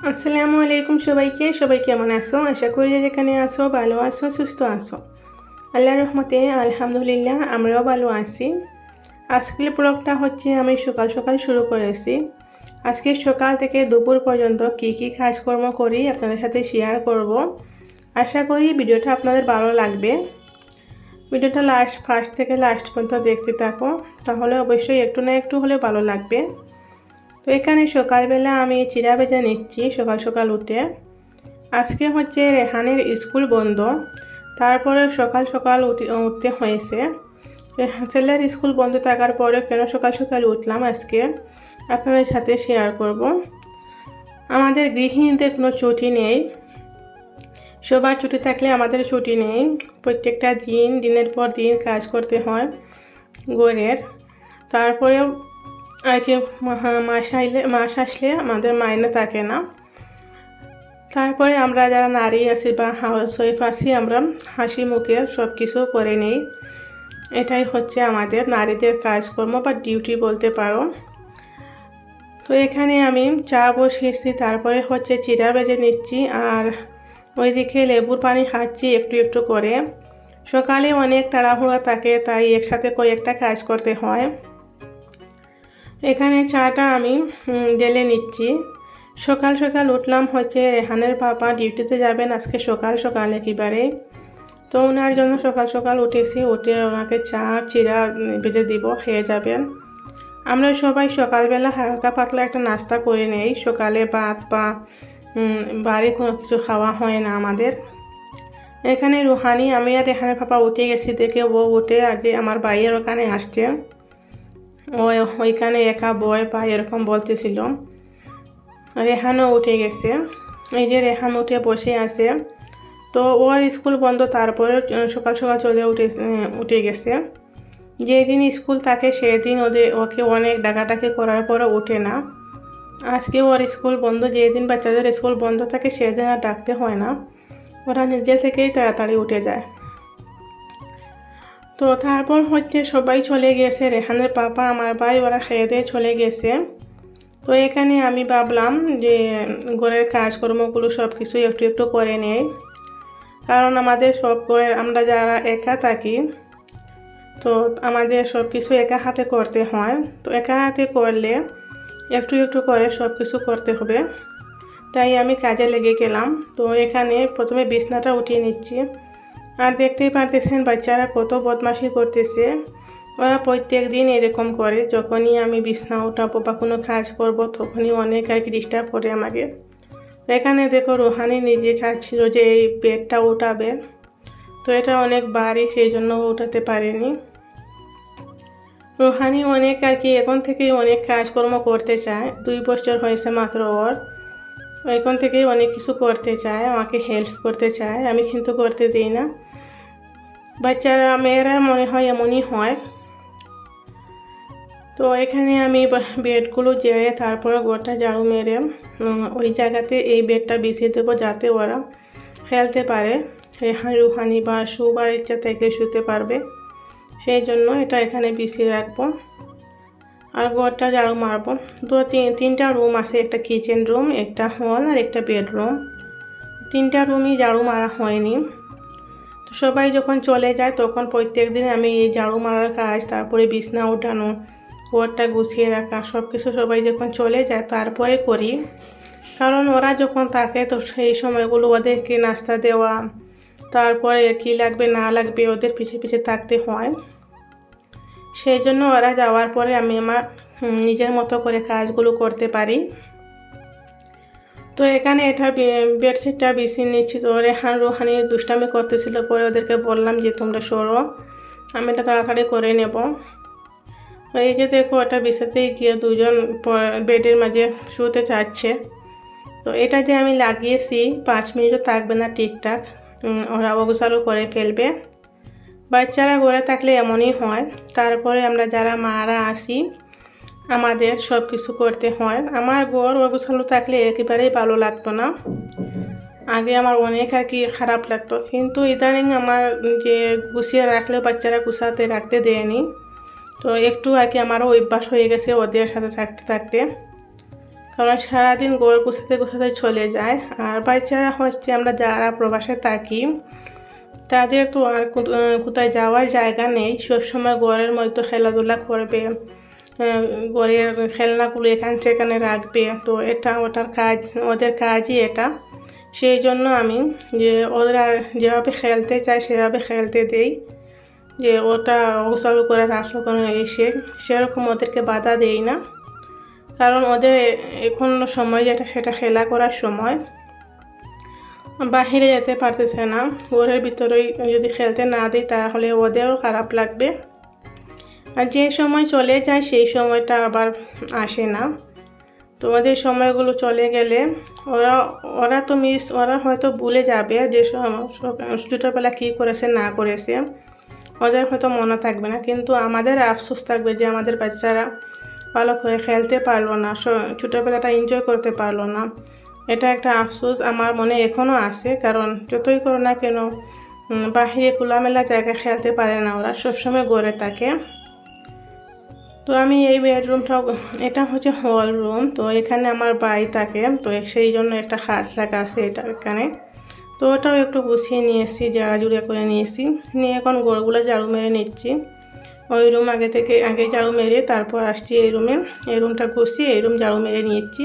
আসসালামু আলাইকুম সবাইকে। সবাই কেমন আছো? আশা করি যেখানে আছো, ভালো আছো, সুস্থ আছো। আল্লাহ রহমতে আলহামদুলিল্লাহ আমরাও ভালো আছি। আজকের ব্লগটা হচ্ছে আমি সকাল সকাল শুরু করেছি। আজকে সকাল থেকে দুপুর পর্যন্ত কি কি কাজকর্ম করি আপনাদের সাথে শেয়ার করব। আশা করি ভিডিওটা আপনাদের ভালো লাগবে। ভিডিওটা লাস্ট ফার্স্ট থেকে লাস্ট পর্যন্ত দেখতে থাকো। তাহলে অবশ্যই একটু না একটু হলে ভালো লাগবে। তো এখানে সকালবেলা আমি চিরা ভেজে নিচ্ছি, সকাল সকাল উঠে। আজকে হচ্ছে রেহানের স্কুল বন্ধ, তারপরে সকাল সকাল উঠে- উঠতে হয়েছে। ছেলের স্কুল বন্ধ থাকার পরে কেন সকাল সকাল উঠলাম আজকে? আপনাদের সাথে শেয়ার করব। আমাদের গৃহিণীদের কোনো ছুটি নেই। সবার ছুটি থাকলে আমাদের ছুটি নেই। প্রত্যেকটা দিন, দিনের পর দিন কাজ করতে হয়। গড়ের তারপরেও আর কি মাস আইলে মাস আসলে আমাদের মাইনে থাকে না। তারপরে আমরা যারা নারী আছি বা হাউস ওয়াইফ আছি, আমরা হাসি মুখে সব কিছু করে নেই। এটাই হচ্ছে আমাদের নারীদের কাজকর্ম বা ডিউটি বলতে পারো। তো এখানে আমি চা বসিয়েছি, তারপরে হচ্ছে চিরা বেজে নিচ্ছি, আর ওইদিকে লেবুর পানি খাচ্ছি একটু একটু করে। সকালে অনেক তাড়াহুড়া থাকে, তাই একসাথে কয়েকটা কাজ করতে হয়। এখানে চাটা আমি ঢেলে নিচ্ছি। সকাল সকাল উঠলাম হচ্ছে রেহানের পাপা ডিউটিতে যাবেন আজকে সকাল সকাল একেবারে। তো ওনার জন্য সকাল সকাল উঠেছি, উঠে ওনাকে চা, চিরা ভেজে দিব, খেয়ে যাবেন। আমরা সবাই সকালবেলা হালকা পাতলা একটা নাস্তা করে নেই, সকালে ভাত বা বাড়ি কোনো কিছু খাওয়া হয় না আমাদের। এখানে রুহানি, আমি আর রেহানের পাপা উঠে গেছি দেখে ও উঠে আজ আমার ভাইয়ের ওখানে আসছে। ও ওইখানে একা বয় পা এরকম বলতেছিল। রেহানও উঠে গেছে। এই যে রেহান উঠে বসে আছে। তো ওর স্কুল বন্ধ, তারপরে সকাল সকাল চলে উঠে উঠে গেছে। যেদিন স্কুল থাকে সেদিন ওদের ওকে অনেক ডাকাডাকি করার পরে ওঠে না। আজকে ওর স্কুল বন্ধ, যেদিন বাচ্চাদের স্কুল বন্ধ থাকে সেদিন আর ডাকতে হয় না। ওরা নিজে থেকেই তাড়াতাড়ি উঠে যায়। তো তারপর হচ্ছে সবাই চলে গেছে। রেহানের পাপা, আমার ভাই, ওরা খেয়ে দিয়ে চলে গেছে। তো এখানে আমি ভাবলাম যে, ঘরের কাজকর্মগুলো সব কিছু একটু একটু করে নেই। কারণ আমাদের সব করে আমরা যারা একা থাকি, তো আমাদের সব কিছু একা হাতে করতে হয়। তো একা হাতে করলে একটু একটু করে সব কিছু করতে হবে। তাই আমি কাজে লেগে গেলাম। তো এখানে প্রথমে বিছনাটা উঠিয়ে নিচ্ছি। আর দেখতেই পারতেছেন বাচ্চারা কত বদমাশি করতেছে। ওরা প্রত্যেক দিন এরকম করে, যখনই আমি বিছনা উঠাবো বা কোনো কাজ করব, তখনই অনেক আর কি ডিস্টার্ব করে আমাকে। এখানে দেখো রুহানি নিজে চাচ্ছিল যে এই বেডটা উঠাবে। তো এটা অনেক বাড়ি সেই জন্য উঠাতে পারেনি। রুহানি অনেক আর কি এখন থেকেই অনেক কাজকর্ম করতে চায়। দুই বছর হয়েছে মাত্র ওর। এখন থেকেই অনেক কিছু করতে চায়, আমাকে হেল্প করতে চায়। আমি কিন্তু করতে দিই না। বাচ্চারা, মেয়েরা মনে হয় এমনই হয়। তো এখানে আমি বেডগুলো জেড়ে তারপরে গোটা ঝাড়ু মেরে ওই জায়গাতে এই বেডটা বিছিয়ে দেবো যাতে ওরা ফেলতে পারে। রেহান, রুহানি বা শুবার ইচ্ছা থেকে শুতে পারবে। সেই জন্য এটা এখানে বিছিয়ে রাখব। আর ঘরটা ঝাড়ু মারবো। দু তিন, তিনটা রুম আছে, একটা কিচেন রুম, একটা হল আর একটা বেডরুম। তিনটা রুমই ঝাড়ু মারা হয়নি। তো সবাই যখন চলে যায়, তখন প্রত্যেক দিন আমি এই ঝাড়ু মারার কাজ, তারপরে বিছনা উঠানো, ঘরটা গুছিয়ে রাখা সব কিছু সবাই যখন চলে যায়, তারপরে করি। কারণ ওরা যখন থাকে, তো সেই সময়গুলো ওদেরকে নাস্তা দেওয়া, তারপরে কী লাগবে, না লাগবে, ওদের পিছে পিছে থাকতে হয়। সেই জন্য ওরা যাওয়ার পরে আমি আমার নিজের মতো করে কাজগুলো করতে পারি। তো এখানে এটা বেডশিটটা বেশি নিচ্ছি। তো রেহান রুহানি দুষ্টামি করতেছিল পরে ওদেরকে বললাম যে, তোমরা সরো, আমি এটা তাড়াতাড়ি করে নেব। এই যে দেখো, এটা বিছাতেই গিয়ে দুজন বেডের মাঝে শুতে চাচ্ছে। তো এটা যে আমি লাগিয়েছি, পাঁচ মিনিটও থাকবে না ঠিকঠাক। ওরা অবসালও করে ফেলবে। বাচ্চারা ঘরে থাকলে এমনই হয়। তারপরে আমরা যারা মারা আসি আমাদের সব কিছু করতে হয়। আমার ঘর অবসালু থাকলে একেবারেই ভালো লাগতো না। আগে আমার অনেক আর কি খারাপ লাগতো। কিন্তু ইদানিং আমার যে গুছিয়ে রাখলে বাচ্চারা গুছাতে রাখতে দেয়নি। তো একটু আর কি আমারও অভ্যাস হয়ে গেছে ওদের সাথে থাকতে থাকতে। কারণ সারাদিন গোড় গুছাতে গুছাতে চলে যায়। আর বাচ্চারা হচ্ছে আমরা যারা প্রবাসে থাকি, তাদের তো আর কোথায় যাওয়ার জায়গা নেই। সবসময় ঘরের মধ্যে খেলাধুলা করবে। ঘরের খেলনাগুলো এখান সেখানে রাখবে। তো এটা ওটার কাজ, ওদের কাজই এটা। সেই জন্য আমি যে ওরা যেভাবে খেলতে চায় সেভাবে খেলতে দেই। যে ওটা ওসালু করে রাখল কোনো এসে, সেরকম ওদেরকে বাধা দেই না। কারণ ওদের এখন সময় যেটা, সেটা খেলা করার সময়। বাহিরে যেতে পারতেছে না। ঘরের ভিতরেই যদি খেলতে না দিই, তাহলে ওদেরও খারাপ লাগবে। আর যে সময় চলে যায় সেই সময়টা আবার আসে না। তো ওদের সময়গুলো চলে গেলে ওরা ওরা তো মিস ওরা হয়তো ভুলে যাবে যে ছোটোবেলা কী করেছে, না করেছে। ওদের হয়তো মনে থাকবে না। কিন্তু আমাদের আফসোস থাকবে যে আমাদের বাচ্চারা ভালো করে খেলতে পারল না ছোটোবেলাটা এনজয় করতে পারল না। এটা একটা আফসোস আমার মনে এখনও আছে। কারণ যতই করো না কেন বাহিরে খোলামেলা জায়গায় খেলতে পারে না ওরা, সবসময় গড়ে থাকে। তো আমি এই বেডরুমটা এটা হচ্ছে হল রুম তো এখানে আমার বাড়ি থাকে, তো সেই জন্য একটা খাট রাখা আছে এটা এখানে। তো ওটাও একটু গুছিয়ে নিয়েছি জাড়া জুড়ে করে নিয়েছি। নিয়ে এখন গোড়গুলো ঝাড়ু মেরে নিচ্ছি। ওই রুম আগে থেকে, আগে ঝাড়ু মেরে তারপর আসছি এই রুমে এই রুমটা গুছিয়ে এই রুম ঝাড়ু মেরে নিয়েছি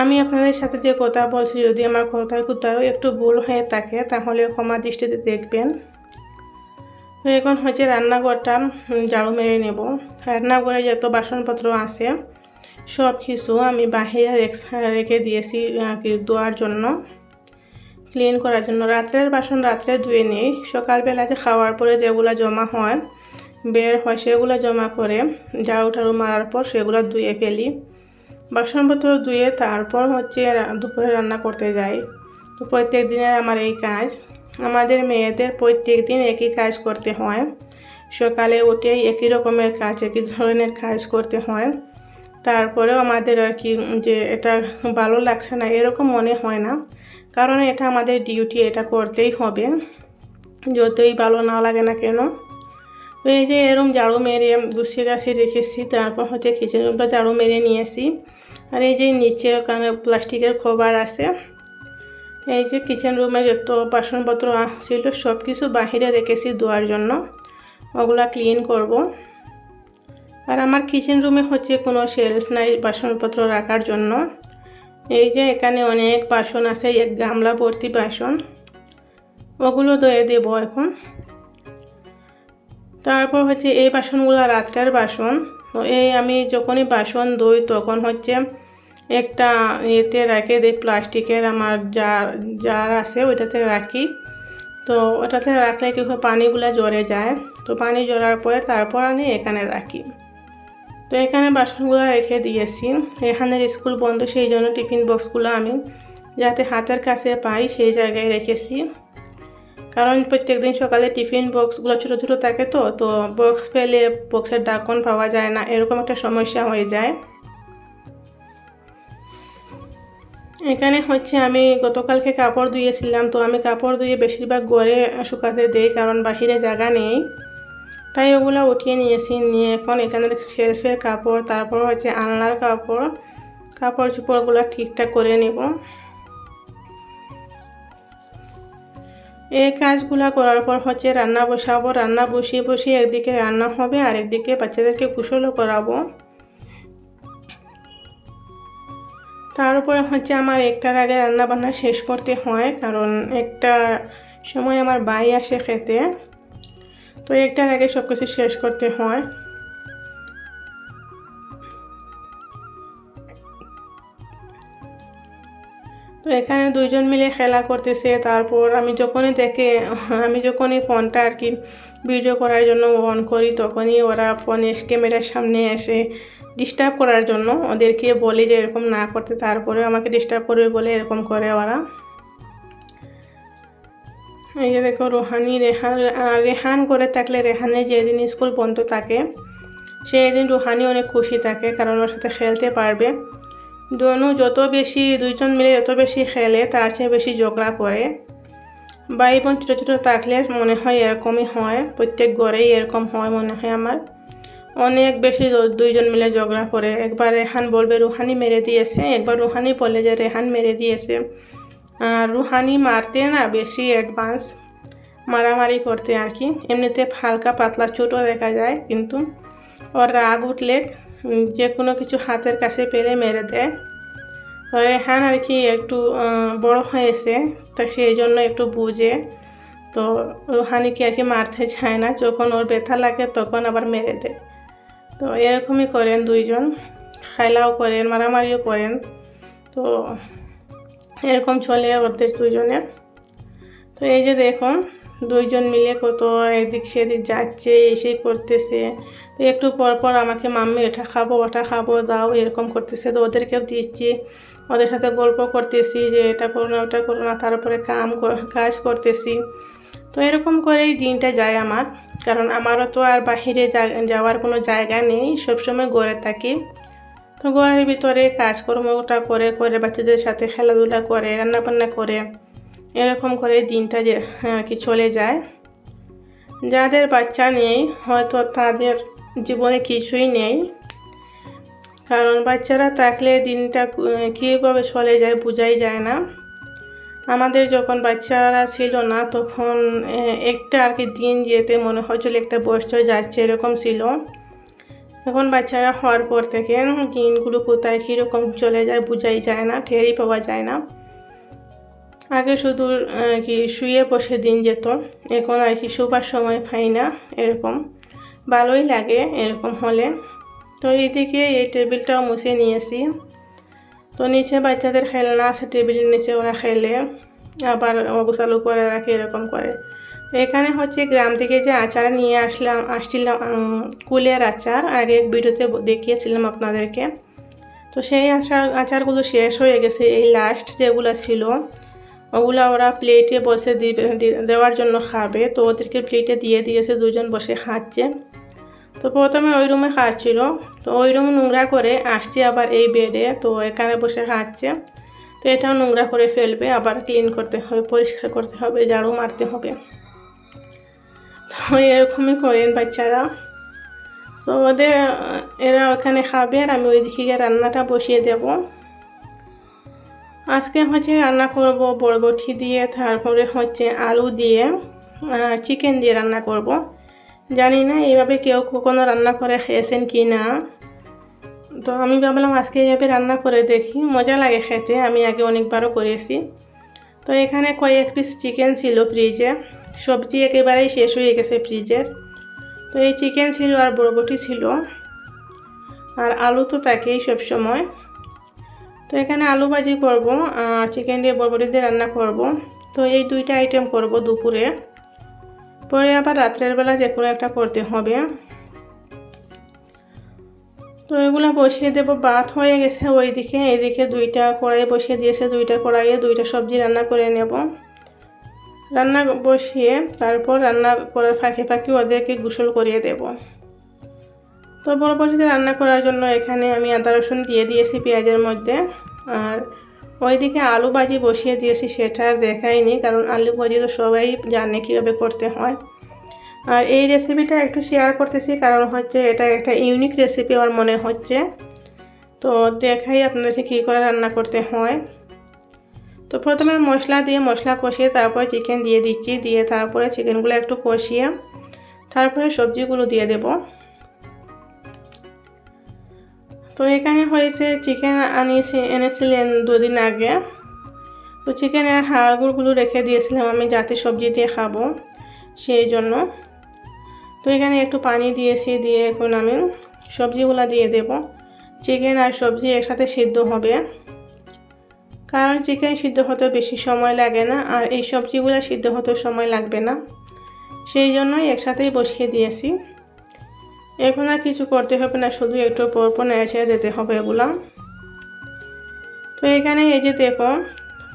আমি আপনাদের সাথে যে কথা বলছি, যদি আমার কথায় কোথাও একটু ভুল হয়ে থাকে, তাহলে ক্ষমা দৃষ্টিতে দেখবেন। এখন হচ্ছে রান্নাঘরটা ঝাড়ু মেরে নেব। রান্নাঘরে যত বাসনপত্র আছে, সব কিছু আমি বাহিরে রেখ- রেখে দিয়েছি ধোয়ার জন্য। ক্লিন করার জন্য। রাত্রের বাসন রাত্রে ধুয়ে নেই। সকালবেলা যে খাওয়ার পরে যেগুলো জমা হয়, বের হয় সেগুলো জমা করে ঝাড়ু টাড়ু মারার পর সেগুলো ধুয়ে ফেলি। বাসনপত্র ধুয়ে তারপর হচ্ছে দুপুরে রান্না করতে যাই। তো প্রত্যেক দিনের আমার এই কাজ। আমাদের মেয়েদের প্রত্যেক দিন একই কাজ করতে হয়। সকালে উঠেই একই রকমের কাজ, একই ধরনের কাজ করতে হয়। তারপরেও আমাদের আর কি যে এটা ভালো লাগছে না, এরকম মনে হয় না। কারণ এটা আমাদের ডিউটি, এটা করতেই হবে। যতই ভালো না লাগে না কেন। এই যে এরম ঝাড়ু মেরে গুছিয়ে গাছিয়ে রেখেছি, তারপর হচ্ছে কিচেন রুমটা ঝাড়ু মেরে নিয়েছি আর এই যে নিচে ওখানে প্লাস্টিকের খোবার আছে এই যে কিচেন রুমে যত বাসনপত্র ছিল সব কিছু বাহিরে রেখেছি ধোয়ার জন্য। ওগুলা ক্লিন করব। আর আমার কিচেন রুমে হচ্ছে কোনো শেলফ নাই বাসনপত্র রাখার জন্য। এই যে এখানে অনেক বাসন আছে, এক গামলা ভর্তি বাসন। ওগুলো ধুয়ে দেবো এখন। তারপর হচ্ছে এই বাসনগুলো রাত্রের বাসন। এই আমি যখনই বাসন ধুই তখন হচ্ছে একটা এতে রাখে দিই প্লাস্টিকের আমার জার জার আছে, ওইটাতে রাখি। তো ওটাতে রাখলে কি হয়, পানিগুলো জড়ে যায়। তো পানি জড়ার পরে তারপর আমি এখানে রাখি। তো এখানে বাসনগুলো রেখে দিয়েছি। এখানের স্কুল বন্ধ, সেই জন্য টিফিন বক্সগুলো আমি যাতে হাতের কাছে পাই, সেই জায়গায় রেখেছি। কারণ প্রত্যেক দিন সকালে টিফিন বক্সগুলো ছোটো ছোটো থাকে তো তো বক্স পেলে বক্সের ডাকন পাওয়া যায় না, এরকম একটা সমস্যা হয়ে যায়। এখানে হচ্ছে আমি গতকালকে কাপড় ধুয়েছিলাম তো আমি কাপড় ধুয়ে বেশিরভাগ গড়ে শুকাতে দেই, কারণ বাহিরে জায়গা নেই। তাই ওগুলো উঠিয়ে নিয়েছি, নিয়ে এখন এখানে শেলফের কাপড়, তারপর হচ্ছে আলনার কাপড় কাপড় চোপড়গুলো ঠিকঠাক করে নেব। এই কাজগুলো করার পর হচ্ছে রান্না বসাবো, রান্না বসিয়ে বসিয়ে একদিকে রান্না হবে আর একদিকে বাচ্চাদেরকে কুশলও করাবো। তার উপরে হচ্ছে আমার একটার আগে রান্না বান্না শেষ করতে হয়, কারণ একটা সময় আমার ভাই আসে খেতে। তো একটার আগে সব কিছু শেষ করতে হয়। তো এখানে দুইজন মিলে খেলা করতেছে, তারপর আমি যখনই দেখে, আমি যখনই ফোনটা আর কি ভিডিও করার জন্য অন করি, তখনই ওরা ফোনে ক্যামেরার সামনে এসে ডিস্টার্ব করার জন্য ওদেরকে বলি যে এরকম না করতে তারপরে আমাকে ডিস্টার্ব করবে বলে এরকম করে ওরা। এই যে দেখো, রোহানি, রেহান রেহান করে থাকলে রেহানের যেদিন স্কুল বন্ধ থাকে সেই দিন রুহানি অনেক খুশি থাকে কারণ ওর সাথে খেলতে পারবে। দোনো যত বেশি, দুইজন মিলে যত বেশি খেলে, তার চেয়ে বেশি ঝগড়া করে। ভাই বোন ছোটো ছোটো থাকলে মনে হয় এরকমই হয়, প্রত্যেক ঘরেই এরকম হয় মনে হয় আমার। অনেক বেশি দুইজন মিলে ঝগড়া করে। একবার রেহান বলবে, রুহানি মেরে দিয়েছে। একবার রুহানি বলে যে, রেহান মেরে দিয়েছে। আর রুহানি মারতে না বেশি অ্যাডভান্স মারামারি করতে আর কি। এমনিতে হালকা পাতলা ছোটো দেখা যায়, কিন্তু ওর রাগ উঠলে যে কোনো কিছু হাতের কাছে পেলে মেরে দেয়। রেহান আর কি একটু বড় হয়েছে, তা সেই জন্য একটু বুঝে। তো রুহানিকে আর কি মারতে চায় না। যখন ওর ব্যথা লাগে তখন আবার মেরে দেয়। তো এরকমই করেন দুইজন খাইলাও করেন, মারামারিও করেন। তো এরকম চলে ওদের দুজনের তো এই যে দেখুন, দুইজন মিলে কত এদিক সেদিক যাচ্ছে এসেই করতেছে। তো একটু পর পর আমাকে, মাম্মি, এটা খাব, ওটা খাব, দাও, এরকম করতেছে। তো ওদেরকেও দিচ্ছি। ওদের সাথে গল্প করতেছি যে, এটা করো না, ওটা করো না। তারপরে কাম কাজ করতেছি। তো এরকম করেই দিনটা যায় আমার। কারণ আমারও তো আর বাহিরে যাওয়ার কোনো জায়গা নেই, সবসময় ঘরে থাকি। তো ঘরের ভিতরে কাজকর্মটা করে করে বাচ্চাদের সাথে খেলাধুলা করে, রান্নাবান্না করে, এরকম করে দিনটা যে আর কি চলে যায়। যাদের বাচ্চা নেই, হয়তো তাদের জীবনে কিছুই নেই। কারণ বাচ্চারা থাকলে দিনটা কীভাবে চলে যায় বোঝাই যায় না। আমাদের যখন বাচ্চারা ছিল না, তখন একটা আর কি দিন যেতে মনে হচ্ছিল একটা বছর যাচ্ছে এরকম ছিল। এখন বাচ্চারা হওয়ার পর থেকে দিনগুলো কোথায়, কীরকম চলে যায় বোঝাই যায় না, টেরই পাওয়া যায় না। আগে শুধু কি শুয়ে বসে দিন যেত, এখন আর কি শুবার সময় পাই না এরকম। ভালোই লাগে এরকম হলে। তো এইদিকে এই টেবিলটাও মুছে নিয়েছি। তো নিচে বাচ্চাদের খেলনা আছে টেবিলের নিচে ওরা খেলে, আবার অগুসালু করে রাখে, এরকম করে। এখানে হচ্ছে গ্রাম থেকে যে আচার নিয়ে আসলাম, আসছিলাম কুলের আচার, আগে ভিডিওতে দেখিয়েছিলাম আপনাদেরকে। তো সেই আচার, আচারগুলো শেষ হয়ে গেছে, এই লাস্ট যেগুলো ছিল, ওগুলো ওরা প্লেটে বসে দিবে দেওয়ার জন্য খাবে। তো ওদেরকে প্লেটে দিয়ে দিয়েছে, দুজন বসে খাচ্ছে। তো প্রথমে ওই রুমে খাচ্ছিল। তো ওই রুম নোংরা করে আসছে আবার এই বেডে তো এখানে বসে খাচ্ছে। তো এটাও নোংরা করে ফেলবে। আবার ক্লিন করতে হবে, পরিষ্কার করতে হবে, ঝাড়ু মারতে হবে। তো এরকমই করেন বাচ্চারা। তো ওদের, এরা ওখানে খাবে আর আমি ওইদিকে গিয়ে রান্নাটা বসিয়ে দেব। আজকে হচ্ছে রান্না করব বরবটি দিয়ে, তারপরে হচ্ছে আলু দিয়ে চিকেন দিয়ে রান্না করব। জানি না এইভাবে কেউ কখনো রান্না করে খেয়েছেন কি না। তো আমি ভাবলাম আজকে এইভাবে রান্না করে দেখি, মজা লাগে খেতে, আমি আগে অনেকবারও করেছি। তো এখানে কয়েক পিস চিকেন ছিল ফ্রিজে সবজি একেবারেই শেষ হয়ে গেছে ফ্রিজের তো এই চিকেন ছিল আর বরবটি ছিল, আর আলু তো থাকেই সবসময়। তো এখানে আলু ভাজি করব চিকেন দিয়ে বরবটি দিয়ে রান্না করব। তো এই দুইটা আইটেম করব দুপুরে। পরে আবার রাত্রের বেলা যে কোনো একটা করতে হবে। তো এগুলো বসিয়ে দেব, ভাত হয়ে গেছে ওইদিকে। এইদিকে দুইটা কড়াই বসিয়ে দিয়েছে, দুইটা কড়াইয়ে দুইটা সবজি রান্না করে নেব। রান্না বসিয়ে তারপর রান্না করার ফাঁকে ফাঁকে ওদেরকে গোসল করিয়ে দেব। তো বড় বড়িতে রান্না করার জন্য এখানে আমি আদা রসুন দিয়ে দিয়েছি পেঁয়াজের মধ্যে। আর ওইদিকে আলু ভাজি বসিয়ে দিয়েছি, সেটা আর দেখাইনি, কারণ আলু ভাজি তো সবাই জানে কীভাবে করতে হয়। আর এই রেসিপিটা একটু শেয়ার করতেছি, কারণ হচ্ছে এটা একটা ইউনিক রেসিপি আমার মনে হচ্ছে। তো দেখাই আপনাদেরকে কী করে রান্না করতে হয়। তো প্রথমে মশলা দিয়ে মশলা কষিয়ে তারপরে চিকেন দিয়ে দিচ্ছি, দিয়ে তারপরে চিকেনগুলো একটু কষিয়ে তারপরে সবজিগুলো দিয়ে দেব। তো এখানে হয়েছে চিকেন আনিয়েছে, এনেছিলেন দুদিন আগে। তো চিকেনের হাড়গুড়গুলো রেখে দিয়েছিলাম, আমি যাতে সবজি দিয়ে খাব সেই জন্য। তো এখানে একটু পানি দিয়েছি, দিয়ে এখন আমি সবজিগুলো দিয়ে দেব। চিকেন আর সবজি একসাথে সিদ্ধ হবে। কারণ চিকেন সিদ্ধ হতে বেশি সময় লাগে না, আর এই সবজিগুলো সিদ্ধ হতে সময় লাগবে না। সেই জন্যই একসাথেই বসিয়ে দিয়েছি। এখন আর কিছু করতে হবে না, শুধু একটু পরপর পর নেড়ে দিতে হবে এগুলো। তো এখানে এই যে দেখো,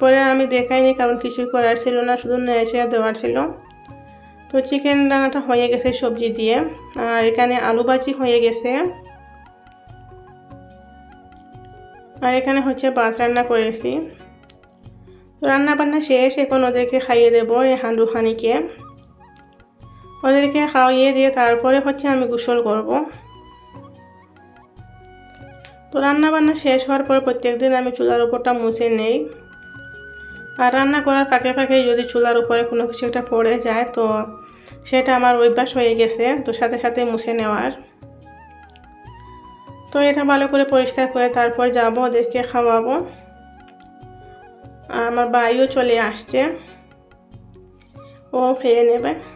পরে আমি দেখাইনি কারণ কিছু করার ছিল না, শুধু নেড়ে দেওয়ার ছিল। তো চিকেন রান্নাটা হয়ে গেছে সবজি দিয়ে, আর এখানে আলু ভাজি হয়ে গেছে। আর এখানে হচ্ছে ভাত রান্না করেছি। তো রান্না বান্না শেষ, এখন ওদেরকে খাইয়ে দেবো রেহান রুহানিকে ওদেরকে খাওয়িয়ে দিয়ে তারপরে হচ্ছে আমি গোসল করব। তো রান্না বান্না শেষ হওয়ার পর প্রত্যেক দিন আমি চুলার উপরটা মুছে নেই। আর রান্না করার ফাঁকে ফাঁকে যদি চুলার উপরে কোনো কিছু একটা পড়ে যায়, তো সেটা আমার অভ্যাস হয়ে গেছে, তো সাথে সাথে মুছে নেওয়ার। তো এটা ভালো করে পরিষ্কার করে তারপর যাব, ওদেরকে খাওয়াবো। আমার বাইও চলে আসছে। ও ফিরে নেবে।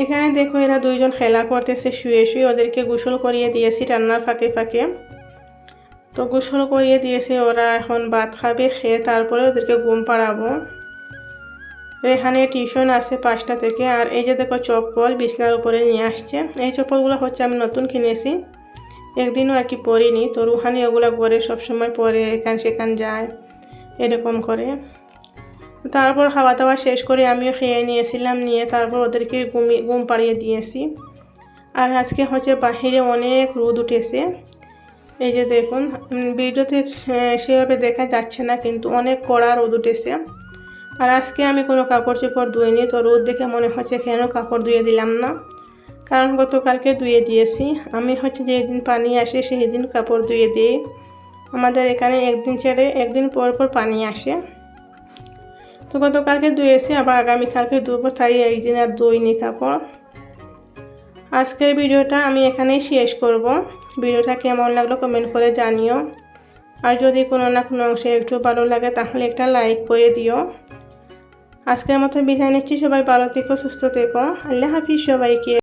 এখানে দেখো এরা দুইজন খেলা করতেছে, শুয়ে শুয়ে ওদেরকে গোসল করিয়ে দিয়েছি রান্নার ফাঁকে ফাঁকে। তো গোসল করিয়ে দিয়েছে ওরা, এখন ভাত খাবে, খেয়ে তারপরে ওদেরকে ঘুম পাড়াবো। এখানে টিউশন আছে পাঁচটা থেকে, আর এই যে দেখো চপ্পল বিছনার উপরে নিয়ে আসছে। এই চপ্পলগুলো হচ্ছে আমি নতুন কিনেছি, একদিনও আর কি পরিনি। তো রুহানি ওগুলো করে সবসময় পরে, এখান সেখান যায়, এরকম করে। তারপর খাওয়া দাওয়া শেষ করে আমিও খেয়ে নিয়েছিলাম, নিয়ে তারপর ওদেরকে ঘুমি, ঘুম পাড়িয়ে দিয়েছি। আর আজকে হচ্ছে বাহিরে অনেক রোদ উঠেছে। এই যে দেখুন ভিডিওতে সেভাবে দেখা যাচ্ছে না, কিন্তু অনেক কড়া রোদ উঠেছে। আর আজকে আমি কোনো কাপড় চোপড় ধুইনি, তো রোদ দেখে মনে হচ্ছে কেন কাপড় ধুয়ে দিলাম না। কারণ গতকালকে ধুয়ে দিয়েছি। আমি হচ্ছে যেদিন পানি আসে সেই দিন কাপড় ধুয়ে দিই। আমাদের এখানে একদিন ছেড়ে একদিন পর পর পানি আসে। তো গতকালকে ধুয়েছি আবার আগামীকালকে ধুবো তাই একদিন আর ধুইনি কাপড় আজকের ভিডিওটা আমি এখানেই শেষ করব। ভিডিওটা কেমন লাগল কমেন্ট করে জানিও। আর যদি কোনো না কোনো অংশে একটু ভালো লাগে তাহলে একটা লাইক করে দিও। আজকের মতো বিদায় নিচ্ছি, সবাই ভালো থেকো, সুস্থ থেকো। আল্লাহ হাফিজ সবাইকে।